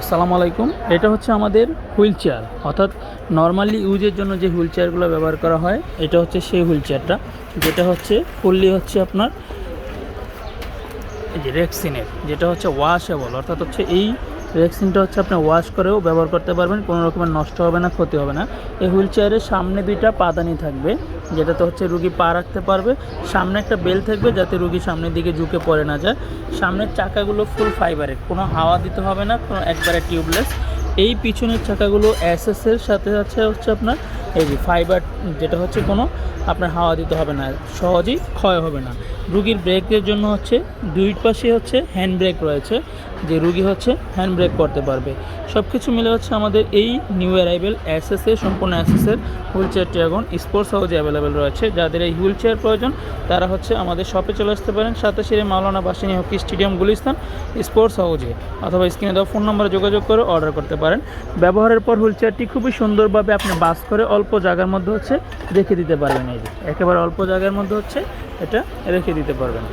আসসালামু আলাইকুম। এটা হচ্ছে আমাদের হুইল চেয়ার। অর্থাৎ নর্মালি ইউজের জন্য যে হুইল চেয়ারগুলো ব্যবহার করা হয়, এটা হচ্ছে সেই হুইল চেয়ারটা। যেটা হচ্ছে ফুললি হচ্ছে আপনার এই যে রেক্সিনের, যেটা হচ্ছে ওয়াশেবল অর্থাৎ হচ্ছে এই রেক্সিনটা হচ্ছে আপনি ওয়াশ করেও ব্যবহার করতে পারবেন, কোনো রকমের নষ্ট হবে না, ক্ষতি হবে না। এই হুইল চেয়ারের সামনে দুইটা পাদানি থাকবে। যেটাতে হচ্ছে রুগী পা রাখতে পারবে। সামনে একটা বেল থাকবে যাতে রুগী সামনের দিকে ঝুঁকে পড়ে না যায়। সামনের চাকাগুলো ফুল ফাইবারের কোনো হাওয়া দিতে হবে না, কোনো একবারে টিউবলেস এই পিছনের চাকাগুলো অ্যাসেসের সাথে আছে হচ্ছে আপনার এই যে ফাইবার যেটা হচ্ছে কোনো, আপনার হাওয়া দিতে হবে না, সহজেই ক্ষয় হবে না। রুগীর ব্রেকের জন্য হচ্ছে দুই পাশে হচ্ছে হ্যান্ড ব্রেক রয়েছে, যে রুগী হচ্ছে হ্যান্ড ব্রেক করতে পারবে। সব কিছু মিলে হচ্ছে আমাদের এই নিউ অ্যারাইভেল এসএসএ সম্পূর্ণ এসএসের হুইল চেয়ার ট্রাগন স্পোর্টস হাউজে অ্যাভেলেবেল রয়েছে। যাদের এই হুইল চেয়ার প্রয়োজন, তারা হচ্ছে আমাদের শপে চলে আসতে পারেন। সাথে সিরে Maulana Bhasani hockey stadium Gulistan sports হাউজে অথবা স্ক্রিনে দেওয়া ফোন নম্বরে যোগাযোগ করে অর্ডার করতে পারেন। ব্যবহারের পর হুইল চেয়ারটি খুবই সুন্দরভাবে আপনি বাস করে অল্প জায়গার মধ্যে হচ্ছে রেখে দিতে পারবেন এই যে। একেবারে অল্প জায়গার মধ্যে হচ্ছে এটা রেখে দিতে পারবেন।